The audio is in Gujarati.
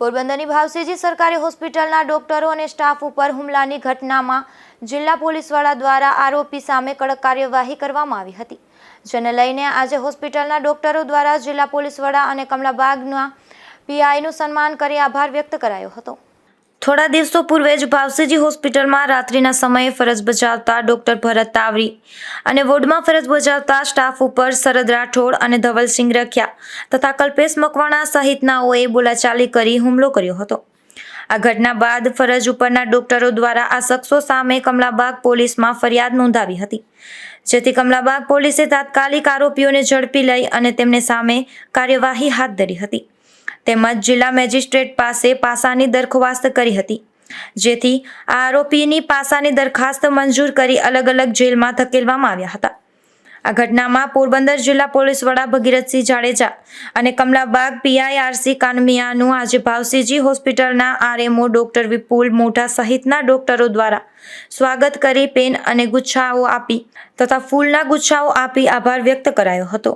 પોરબંદરની ભાવસીજી સરકારી હોસ્પિટલના ડોક્ટરો અને સ્ટાફ ઉપર હુમલાની ઘટનામાં જિલ્લા પોલીસવાળા દ્વારા આરોપી સામે કડક કાર્યવાહી કરવામાં આવી હતી. જેને લઈને આજે હોસ્પિટલના ડોક્ટરો દ્વારા જિલ્લા પોલીસ વડા અને કમલાબાગના પીઆઈનું સન્માન કરી આભાર વ્યક્ત કરાયો હતો. થોડા દિવસો પૂર્વે જ ભાવસીજી હોસ્પિટલમાં રાત્રિના સમયે ફરજ બજાવતા ડોક્ટર ભરત તાવરી અને વોર્ડમાં ફરજ બજાવતા સ્ટાફ ઉપર શરદ રાઠોડ અને ધવલસિંહ રખ્યા તથા કલ્પેશ મકવાણા સહિતનાઓએ બોલાચાલી કરી હુમલો કર્યો હતો. આ ઘટના બાદ ફરજ ઉપરના ડોક્ટરો દ્વારા આ શખ્સો સામે કમલાબાગ પોલીસમાં ફરિયાદ નોંધાવી હતી. જેથી કમલાબાગ પોલીસે તાત્કાલિક આરોપીઓને ઝડપી લઈ અને તેમને સામે કાર્યવાહી હાથ ધરી હતી. તેમજ જિલ્લા મેજિસ્ટ્રેટ પાસે પાસાની દરખાસ્ત કરી હતી. જેથી આરોપીની પાસાની દરખાસ્ત મંજૂર કરી અલગ અલગ જેલમાં ધકેલવામાં આવ્યા હતા. આ ઘટનામાં પોરબંદર જિલ્લા પોલીસ વડા ભગીરથસિંહ જાડેજા અને કમલાબાગ પીઆઈઆરસી કાનમિયાનું આજે ભાવસીજી હોસ્પિટલના આરએમઓ ડોક્ટર વિપુલ મોઢા સહિતના ડોક્ટરો દ્વારા સ્વાગત કરી, પેન અને ગુચ્છાઓ આપી તથા ફૂલના ગુચ્છાઓ આપી આભાર વ્યક્ત કરાયો હતો.